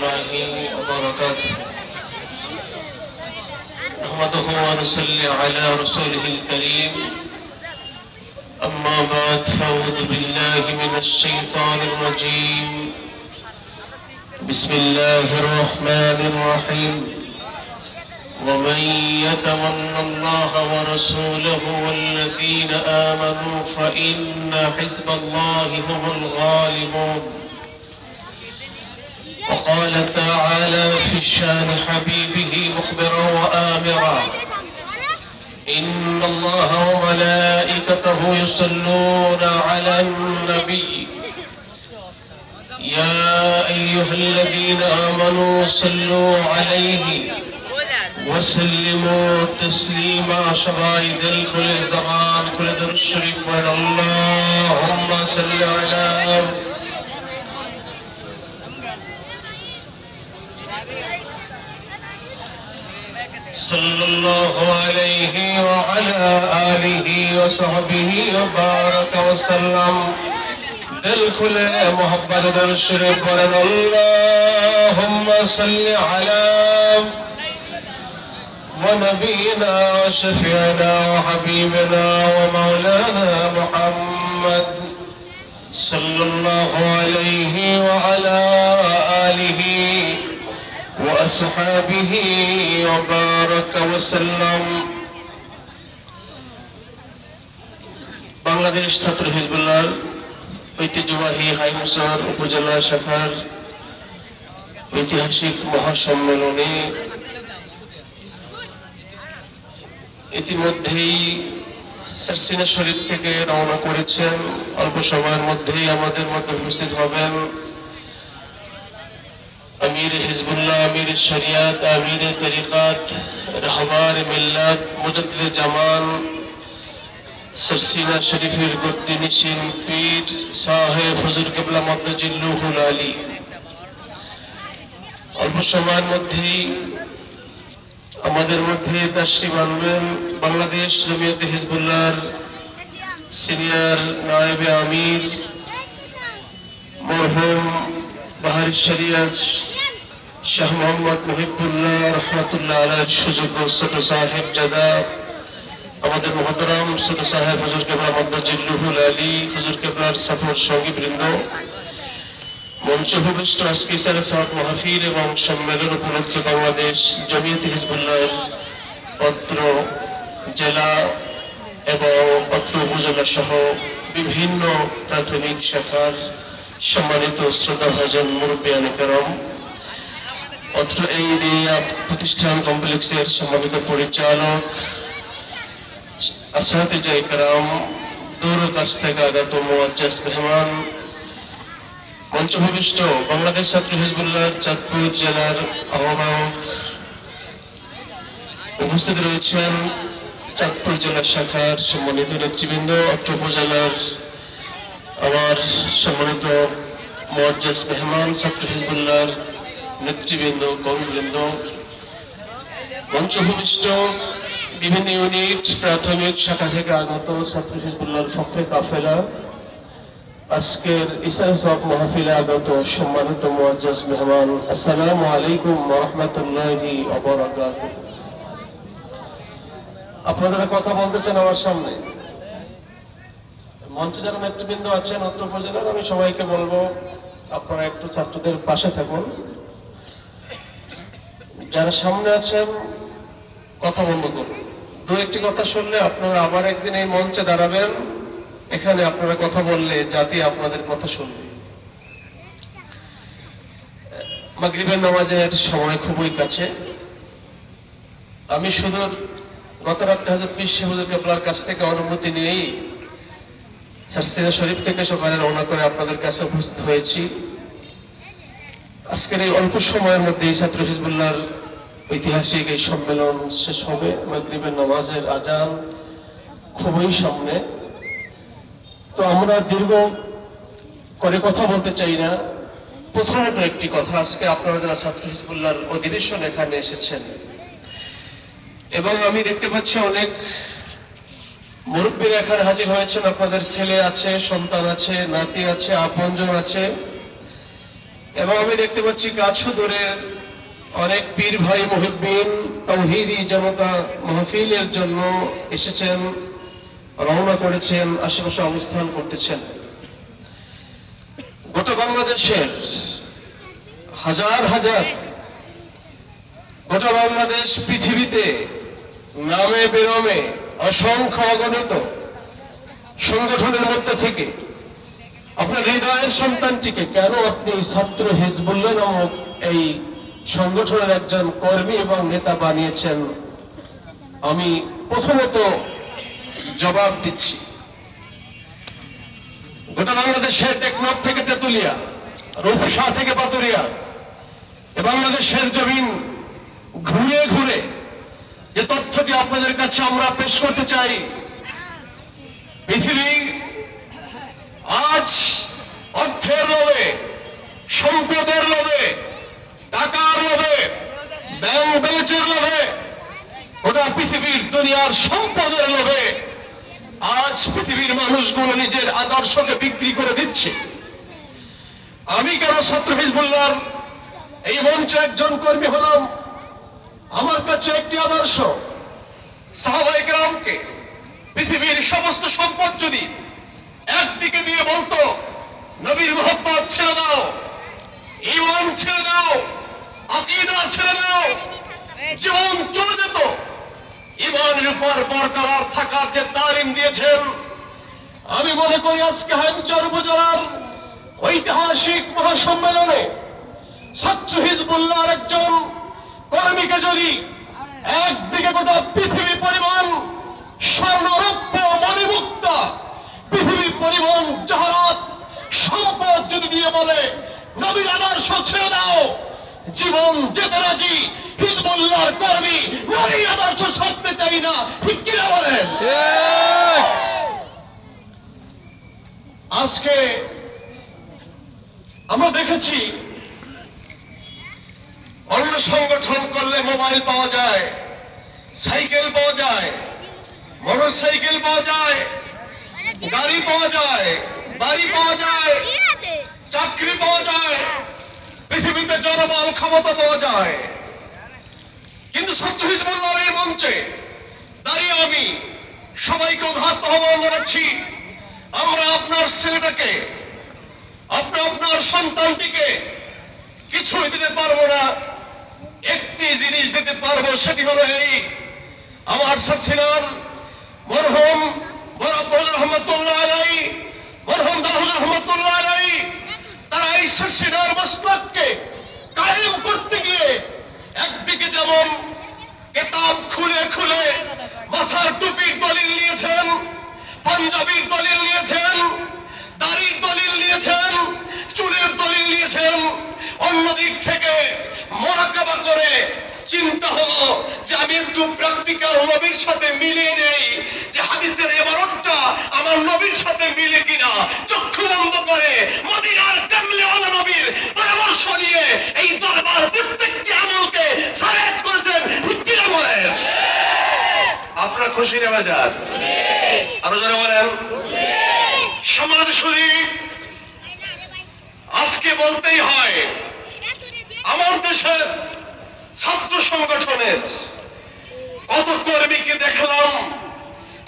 الله وبركاته. نحمده ونصلي على رسوله الكريم. أما بعد فأعوذ بالله من الشيطان الرجيم. بسم الله الرحمن الرحيم. ومن يتول الله ورسوله والذين آمنوا فإن حزب الله هم الغالبون. وقال تعالى في شان حبيبه مخبرا وآمرا. إن الله وملائكته يصلون على النبي. يا أيها الذين آمنوا صلوا عليه وسلموا تسليما شبايد كل زمان كل در الشريف اللهم صل على صلى الله عليه وعلى آله وصحبه وبارك وسلم. دل كل محبت در الشريف من اللهم صل على ونبينا وشفيعنا وحبيبنا ومولانا محمد صلى الله عليه وعلى آله وأصحابه وبارك وسلم বাংলাদেশ ছাত্র হিজবুল্লাহ ঐতিহ্যবাহী হাইমুসার উপজেলা শাখার ঐতিহাসিক মহাসম্মেলনে ইতিমধ্যেই সারসিনা শরীফ থেকে রওনা করেছেন অল্প সময়ের মধ্যেই আমাদের মধ্যে উপস্থিত হবেন আমির হিজবুল্লাহ, আমির শরিয়াত, আমির তরিকাত রহবার মিল্লাত, মুজদ্দিদ জামান, সারসিনা শরীফের গদ্দি নিশিন পীর সাহেব হুজুর কেবলা মদ্দজিল্লুহুল আলী। অল্প সময়ের মধ্যেই আমাদের মধ্যে তাশ্রী আনবেন বাংলাদেশ জমিয়তে হিজবুল্লাহর সিনিয়র নায়েবে আমির, মরহুম বাহারি শরিয়াত শাহ মোহাম্মদ মুহিবুল্লাহ রহমতুল্লাহ আলাহ সুযোগ্য ছোট সাহেব জাদা, আমাদের মহতরাম ছোট সাহেব হুজুর কেবলা মদ্দজিল্লুহুল আলী, হুজুর কেবলার সফর সঙ্গী বৃন্দ মঞ্চ ভূমিষ্ঠ আজকে সারা সাত মাহফিল এবং সম্মেলন উপলক্ষে বাংলাদেশ জমিয়তে হিজবুল্লাহ পত্র জেলা এবং পত্র উপজেলা সহ বিভিন্ন প্রাথমিক শাখার সম্মানিত শ্রদ্ধা ভাজন মুরব্বিয়ান করম অত্র এই প্রতিষ্ঠান কমপ্লেক্সের সম্মানিত পরিচালক আসাতে জয় কারাম দূর কাছ থেকে আগত মোয়াজ্জাস মেহমান, মঞ্চভূমিষ্ঠ বাংলাদেশ ছাত্র হিজবুল্লাহর চাঁদপুর জেলার আহ্বায়ক উপস্থিত রয়েছেন চাঁদপুর জেলা শাখার সম্মানিত নেতৃবৃন্দ, অত্র উপজেলার আমার সম্মানিত মোয়াজ্জাস মেহমান, ছাত্র হিজবুল্লাহর নেতৃবৃন্দ, কর্মবৃন্দ, মঞ্চভূমিষ্ঠ, বিভিন্ন ইউনিট, প্রাথমিক শাখা থেকে আগত ছাত্র হিজবুল্লাহর ফখরে কাফেলা, আজকের ইসাই সব মাহফিলে আগত সম্মানিত মুআজ্জাজ মেহমান, আসসালামু আলাইকুম রাহমাতুল্লাহি ওয়া বারাকাতুহু আপনারা কথা বলতেছেন আমার সামনে? মঞ্চে যারা নেতৃবৃন্দ আছেন, অত্র উপজেলার, আমি সবাইকে বলব, আপনারা একটু ছাত্রদের পাশে থাকুন। যারা সামনে আছেন, কথা বন্ধ করুন। দু একটি কথা শুনলে আপনারা আবার একদিন এই মঞ্চে দাঁড়াবেন। এখানে আপনারা কথা বললে জাতি আপনাদের কথা শুনবে। মাগরিবের নামাজের সময় খুবই কাছে। আমি শুধু গত রাত্রে হাজরত পীর হুজুর কেবলার কাছ থেকে অনুমতি নিয়েই সারসিনা শরীফ থেকে সকালে রওনা করে আপনাদের কাছে উপস্থিত হয়েছি। আজকের এই অল্প সময়ের মধ্যে ছাত্র হিজবুল্লাহর ঐতিহাসিক এই সম্মেলন শেষ হবে। মাগরিবের নামাজের আজান খুবই সামনে। তো আমরা দীর্ঘ করে কথা বলতে চাই না। প্রথমত একটি কথা, আজকে আপনারা যারা ছাত্র হিজবুল্লাহর অধিবেশন এখানে এসেছেন, এবং আমি দেখতে পাচ্ছি অনেক মুরব্বীরা এখানে হাজির হয়েছেন। আপনাদের ছেলে আছে, সন্তান আছে, নাতি আছে, আপনজন আছে। এবং আমি দেখতে পাচ্ছি কাছু দূরের অনেক পীর ভাই মহিবিন তৌহিদি জনতা মাহফিলের জন্য এসেছেন, রওনা করেছেন, আশেপাশে অবস্থান করতেছেন। গোটা বাংলাদেশের হাজার হাজার গোটা বাংলাদেশ পৃথিবীতে নামে বেরমে অসংখ্য অগণিত সংগঠনের মধ্যে থেকে আপনার হৃদয়ের সন্তানটিকে কেন আপনি ছাত্র হিজবুল্লাহ নামক এই সংগঠনের একজন কর্মী এবং নেতা বানিয়েছেন। আমি প্রথমত জবাব দিচ্ছি। গোটা বাংলাদেশের টেকনাফ থেকে তেতুলিয়া, রূপসা থেকে পাতুরিয়া এ বাংলাদেশের জমিন ঘুরে ঘুরে যে তথ্যটি আপনাদের কাছে আমরা পেশ করতে চাই, পৃথিবী আজ অর্থের লোভে, সম্পদের লোভে টাকার লোভে, ব্যাংক ব্যালেন্সের লোভে, গোটা পৃথিবীর দুনিয়ার সম্পদের লোভে আজ পৃথিবীর মানুষগুলো নিজের আদর্শকে বিক্রি করে দিচ্ছে। আমি কেন ছাত্র হিজবুল্লাহর এই মঞ্চে একজন কর্মী হলাম? আমার কাছে একটি আদর্শ সাহাবাই পৃথিবীর সমস্ত সম্পদ যদি একদিকে দিয়ে বলতো, নবীর মোহাম্মদ ছেড়ে দাও ইমান ছেড়ে দাও আকিদা ছেড়ে দাও। জীবন চলে যেত। ইমানের উপর বরকরার থাকার যে তালিম দিয়েছেন, আমি মনে করি আজকে উপজেলার ঐতিহাসিক মহাসম্মেলনে ছাত্র হিজবুল্লাহর একজন কর্মীকে যদি একদিকে গোটা পৃথিবী পরিমাণ স্বর্ণরূপ্য মণিমুক্ত পৃথিবী পরিমাণ জাহারাত সম্পদ যদি দিয়ে বলে, নবীর আদর্শ ছেড়ে দাও। জীবন যেতে রাজি হিজবুল্লাহর কর্মী নবীর আদর্শ ছাড়তে চাই না ঠিক কিনা বলেন? আজকে আমরা দেখেছি অন্য সংগঠন করলে মোবাইল পাওয়া যায় সাইকেল পাওয়া যায় মোটর সাইকেল পাওয়া যায় গাড়ি পাওয়া যায় বাড়ি পাওয়া যায় চাকরি পাওয়া যায় পৃথিবীতে জনবল ক্ষমতা পাওয়া যায়। কিন্তু সত্য হিজবুল্লাহ এই মঞ্চে দাঁড়িয়ে আমি সবাইকে উদাহরণ আহ্বান জানাচ্ছি, আমরা আপনার ছেলেটাকে আপনার আপনার সন্তানটিকে কিছুই দিতে পারব না। একটি জিনিস দিতে পারব, সেটি হলো এই, আমার সাথীরান মরহুম বরাবর রহমতুল্লাহ আলাই মরহুম দাহুল রহমতুল্লাহ আলাই এই শশীনার মস্তককে কায়েম করতে গিয়ে একদিকে যেমন কেতাব খুলে খুলে মাথার টুপির দলিল নিয়েছেন, পাঞ্জাবির দলিল নিয়েছেন, দাড়ির দলিল নিয়েছেন, চুলের দলিল নিয়েছেন, অন্যদিক থেকে মোরাকাবা করে চিন্তা হলো যে আমি একটু প্র্যাকটিক্যাল নবীর সাথে মিলিয়ে নেই, যে হাদিসের এবারটা আমার নবীর সাথে মিলে কিনা, চক্ষু বন্ধ করে মদিনার কামলেওয়ালা নবীর পরামর্শ নিয়ে এই দরবার প্রত্যেকটি আমলকে সারেত করেছেন ঠিক কিনা বলেন আপনারা খুশি নেওয়া যান আরও যারা বলেন। সমাজ শুধু আজকে বলতেই হয়, আমার দেশের ছাত্র সংগঠনের কত কর্মীকে দেখলাম,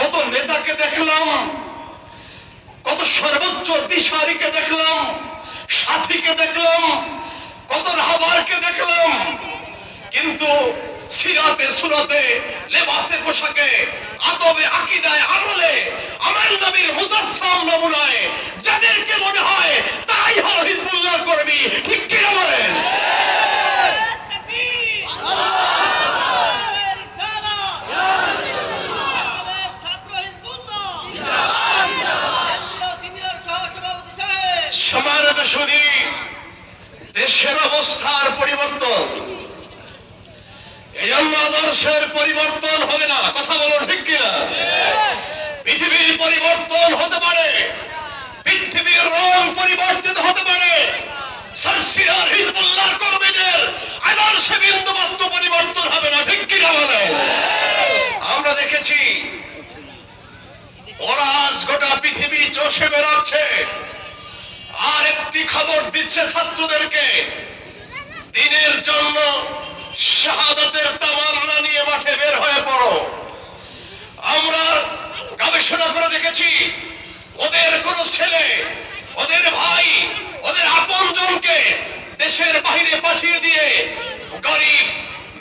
কত নেতাকে দেখলাম, কত সর্বোচ্চ দিশারিকে দেখলাম, সাথীকে দেখলাম, কত রাহবারকে দেখলাম, কিন্তু সিরাতে সুরাতে লেবাসে পোশাকে আদবে আকিদায় আমলে আমার নবীর মুজাসসাম নমুনায় যাদেরকে মনে হয় তাই হলো হিজবুল্লাহ কর্মী। ঠিক কিনা বলেন? সমানত শুধু দেশের অবস্থার পরিবর্তন। আদর্শের পরিবর্তন হবে না। কথা বলো ঠিক কিনা? পৃথিবীর পরিবর্তন হতে পারে। পৃথিবীর রং পরিবর্তিত হতে পারে। সার্সিয়ার হিজবুল্লাহর কর্মীদের আদর্শে বিন্দু বস্তু পরিবর্তন হবে না, ঠিক কিনা বলে? আমরা দেখেছি ওরা আজ গোটা পৃথিবী চষে বেড়াচ্ছে। আর একটি খবর দিচ্ছে ছাত্রদেরকে। দিনের জন্য শাহাদাতের তামান্না নিয়ে মাঠে বের হয়ে পড়ো। আমরা গবেষণা করে দেখেছি, ওদের কোন ছেলে, ওদের ভাই, ওদের আপনজনকে দেশের বাইরে পাঠিয়ে দিয়ে গরিব,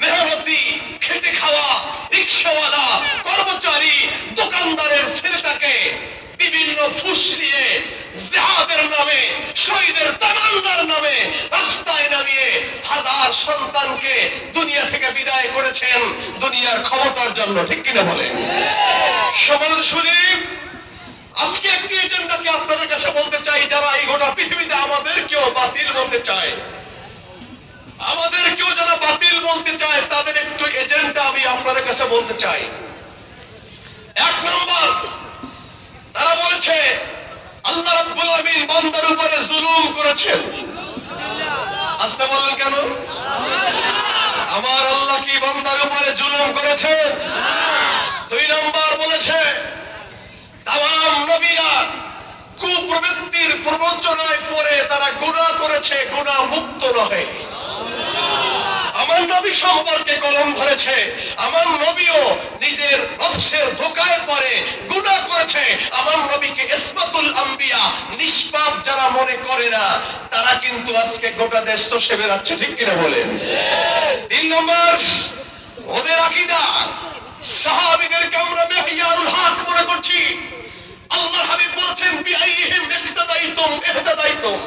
মেহনতি, খেটে খাওয়া, রিক্সাওয়ালা, কর্মচারী, দোকানদারের ছেলেটাকে বিভিন্ন ফুস নিয়ে জেহাদের নামে, শহীদের তামান্নার নামে রাস্তায় নামিয়ে হাজার সন্তানকে দুনিয়া থেকে বিদায় করেছেন দুনিয়ার ক্ষমতার জন্য, ঠিক কিনা বলেন? সমাজ শরীফ আজকে একটি এজেন্ডাকে আপনাদের কাছে বলতে চাই, যারা এই গোটা পৃথিবীতে আমাদেরকেও বাতিল বলতে চায়। আমাদেরকেও যারা বাতিল বলতে চায়, তাদের একটু এজেন্ডা আমি আপনাদের কাছে বলতে চাই। এক নম্বর তারা বলেছে, আল্লাহ রাব্বুল আলামিন বান্দার উপরে জুলুম করেছেন। আসতে বললেন কেন? আমার আল্লাহ কি বান্দার উপরে জুলুম করেছে? দুই নম্বর বলেছে তাম নবীরা কুপ্রবৃত্তির প্রবঞ্চনায় পড়ে তারা গুনাহ করেছে গুনাহ মুক্ত নহে। আমার নবী সম্পর্কে কলম ধরেছে। আমার নবীও নিজের নফসের ধোকায় পরে গুনাহ করেছে। আমার নবীকে ইসমাতুল আম্বিয়া নিষ্পাপ যারা মনে করে না, তারা কিন্তু আজকে গোটা দেশ তো সে বেড়াচ্ছে ঠিক কিনা বলেন? তিন নম্বর, ওদের আকিদা। সাহাবিদেরকে আমরা মেহিয়ারুল হক মনে করছি। আল্লাহ হাবিব বলছেন বিআইহিম ইহতাদাইতুম ইহতাদাইতুম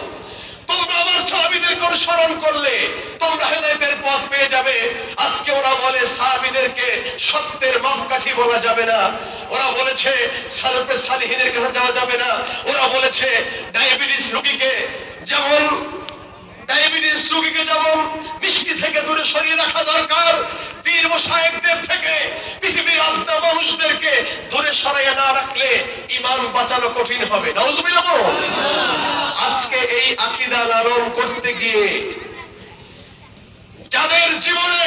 তোমরা আমার সাহাবীদেরকে অনুসরণ করলে, তোমরা হেদায়েতের পথ পেয়ে যাবে। আজকে ওরা বলে, সাহাবীদেরকে সত্যের মাপকাঠি বলা যাবে না। ওরা বলেছে, সালফে সালিহিনের কাছে যাওয়া যাবে না। ওরা বলেছে, ডায়াবেটিস রোগীকে যেমন ডায়াবেটিস রোগীকে যেমন মিষ্টি থেকে দূরে সরিয়ে রাখা দরকার, পীর সাহেবদের থেকে, পৃথিবীর আত্মা মানুষদেরকে দূরে সরাইয়া না রাখলে ইমান বাঁচানো কঠিন হবে। আজকে এই আকিদা লালন করতে গিয়ে যাদের জীবনে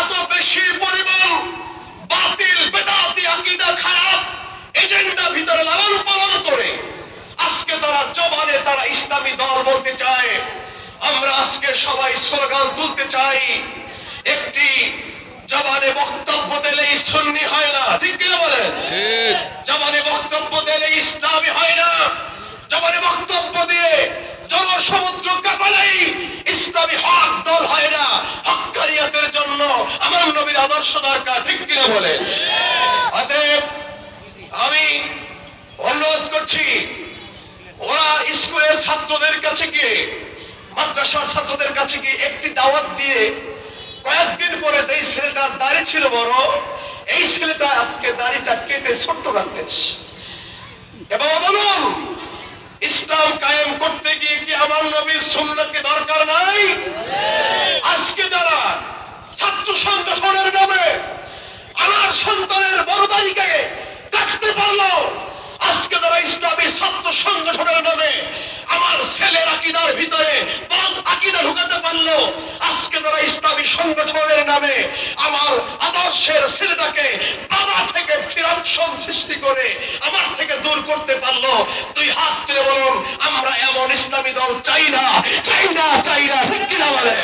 এত বেশি পরিমাণ বাতিল, বেদাতি আকিদা খারাপ, এজেন্ডা ভিতরে লালন পালন করে, আজকে তারা জবানে তারা ইসলামী দল বলতে চায় আমরা আজকে সবাই স্লোগান তুলতে চাই। একটি জবানে বক্তব্য দিলে সুন্নি হয় না ঠিক কিনা বলেন? জবানে বক্তব্য দিলে ইসলামী হয় না। জবানে বক্তব্য দিয়ে জনসমুদ্র কাপালেই ইসলামী হক দল হয় না। হকারিয়াতের জন্য আমার নবীর আদর্শ দরকার ঠিক কিনা বলেন? অতএব আমি অনুরোধ করছি ওরা স্কুলের ছাত্রদের কাছে গিয়ে মাদ্রাসার ছাত্রদের কাছে গিয়ে একটি দাওয়াত দিয়ে কয়েকদিন পরে সেই ছেলেটার দাড়ি ছিল বড়, এই ছেলেটা আজকে দাড়িটা কেটে ছোট্ট রাখতেছে। এবং বলুন, ইসলাম কায়েম করতে গিয়ে কি আমার নবীর সুন্নতকে দরকার নাই? আজকে যারা ছাত্র সংগঠনের নামে আমার সন্তানের বড় তালিকায় কাটতে পারল, আজকে যারা ইসলামী ছাত্র সংগঠনের নামে ছেলের আকিদার ভিতরে আকিদা ঢুকাতে পারল। আজকে যারা ইসলামী সংগঠনের নামে আমার আদর্শের ছেলেটাকে বাবা থেকে ফিরাকশন সৃষ্টি করে আমার থেকে দূর করতে পারল, দুই হাত তুলে বলুন, আমরা এমন ইসলামী দল চাই না চাই না চাই না কিনা বলে?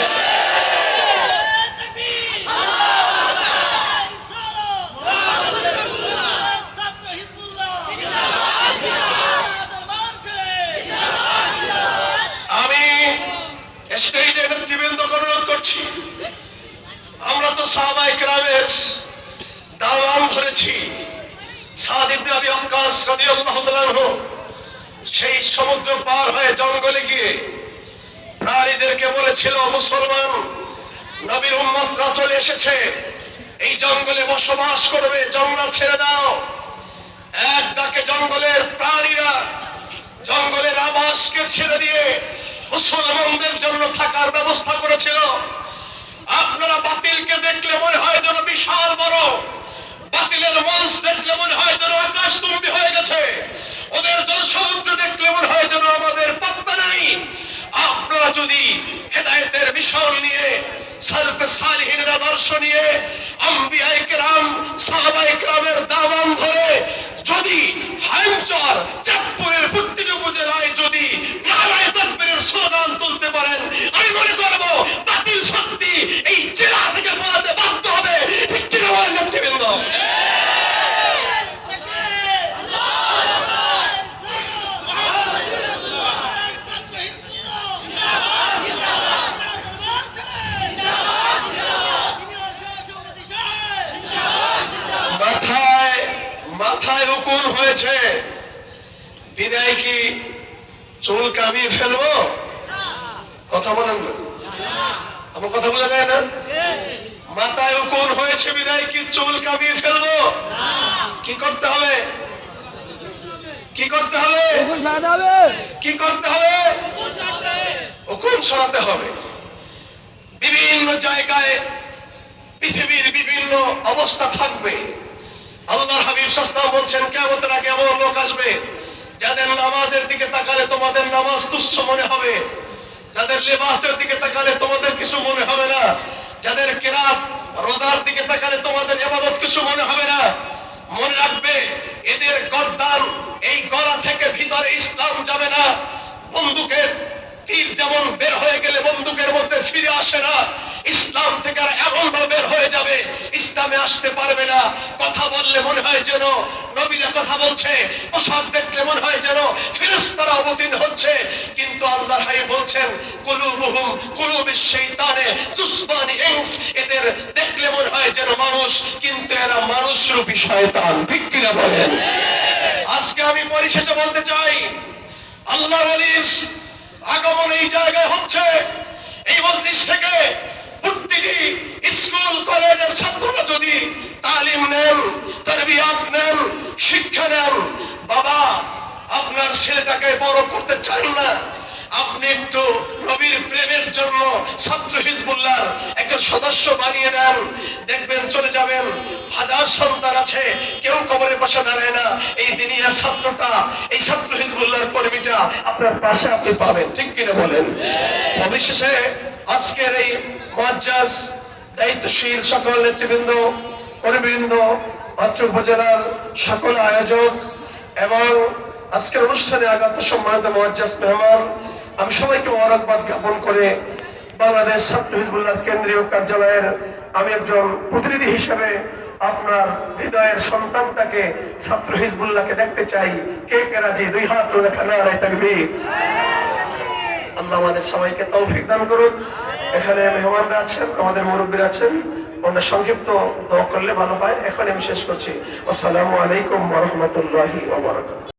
নেতৃবৃন্দ অনুরোধ করছি। আমরা তো সাহাবাই গ্রামের দাওয়ান ধরেছি। সেই সমুদ্র পার হয়ে জঙ্গলে গিয়ে প্রাণীদেরকে বলেছিল, মুসলমান, নবীর উম্মতরা চলে এসেছে। এই জঙ্গলে বসবাস করবে, জঙ্গল ছেড়ে দাও। এক ডাকে জঙ্গলের প্রাণীরা জঙ্গলের আবাসকে ছেড়ে দিয়ে মুসলমানদের জন্য থাকার ব্যবস্থা করেছিল। আপনারা বাতিলকে দেখলে মনে হয় যেন বিশাল বড়। বাতিলের মঞ্চ দেখলে মনে হয় যেন আকাশ তুমি হয়ে গেছে। ওদের জনসমুদ্র দেখলে মনে হয় যেন আমাদের পাত্তা নাই। আপনারা যদি হেদায়েতের মিশন নিয়ে সালফে সালিহিনের আদর্শ নিয়ে আম্বিয়ায়ে কেরাম সাহাবায়ে কেরামের দামান ধরে যদি হাইমচর চাঁদপুরের আওয়াজ তুলতে পারেন। আমি মনে করব, বাতিল শক্তি এই জেলা থেকে পড়াতে বাধ্য হবে। নেতৃবৃন্দ? মাথায় হয়েছে। বিদায় কি চুল কামিয়ে চুল কামিয়ে ফেলব। কি করতে হবে? কি করতে হবে? কি করতে হবে? উকুন সরাতে হবে। বিভিন্ন জায়গায় পৃথিবীর বিভিন্ন অবস্থা থাকবে। আল্লাহর হাবিব সস্তাম বলছেন কেমতের আগে এমন লোক আসবে যাদের নামাজের দিকে তাকালে তোমাদের নামাজ তুচ্ছ মনে হবে। যাদের লেবাসের দিকে তাকালে তোমাদের কিছু মনে হবে না। যাদের কেরাত রোজার দিকে তাকালে তোমাদের এবাদত কিছু মনে হবে না। মনে রাখবে, এদের গরদান, এই গলা থেকে ভিতরে ইসলাম যাবে না। বন্দুকের তীর যেমন বের হয়ে গেলে বন্দুকের মধ্যে ফিরে আসে না ইসলাম থেকে আর এমন বের হয়ে যাবে, ইসলামে আসতে পারবে না। কথা বললে মনে হয় যেন নবীরা কথা বলছে, পোশাক দেখলে মনে হয় যেন ফেরেশতারা অবতীর্ণ হচ্ছে। কিন্তু আল্লাহ হাই বলছেন, কুলুবুহুম কুলুবিশ শাইতানে জুসমানি ইনস, এদের দেখলে মনে হয় যেন মানুষ, কিন্তু এরা মানুষ রূপী শয়তান। ঠিক কিনা বলেন? আজকে আমি পরিশেষে বলতে চাই আল্লাহ বলিস আগমন এই জায়গায় হচ্ছে, এই মসজিদ থেকে প্রতিটি স্কুল কলেজের ছাত্ররা যদি তালিম নেন, তরবিয়াত নেন, শিক্ষা নেন, বাবা, আপনার ছেলেটাকে বড় করতে চান না। আপনি একটু নবীর প্রেমের জন্য ছাত্র হিজবুল্লাহ একজন সদস্য বানিয়ে নেন, দেখবেন চলে যাবেন। হাজার সন্তান আছে, কেউ কবরের পাশে দাঁড়ায় না। এই দিনিয়ার ছাত্রটা, এই ছাত্র হিজবুল্লাহর কর্মীটা আপনার পাশে আপনি পাবেন, ঠিক কিনা বলেন? অবিশেষে আজকের এই মজ্জাজ দায়িত্বশীল সকল নেতৃবৃন্দ কর্মীবৃন্দ অত্র উপজেলার সকল আয়োজক এবং আজকের অনুষ্ঠানে আগত সম্মানিত মজ্জাজ মেহমান, আমি সবাইকে মোবারকবাদ জ্ঞাপন করে বাংলাদেশ ছাত্র হিজবুল্লাহ কেন্দ্রীয় কার্যালয়ের আমি একজন প্রতিনিধি হিসেবে আপনার হৃদয়ের সন্তানটাকে ছাত্র হিজবুল্লাহকে দেখতে চাই। কে কে রাজি? দুই হাত খানা আড়াই থাকবি আল্লাহ আমাদের সবাইকে তৌফিক দান করুন এখানে মেহমানরা আছেন, আমাদের মুরব্বীরা আছেন। ওনার সংক্ষিপ্ত দোয়া করলে ভালো হয়। এখন আমি শেষ করছি। আসসালামু আলাইকুম রাহমাতুল্লাহি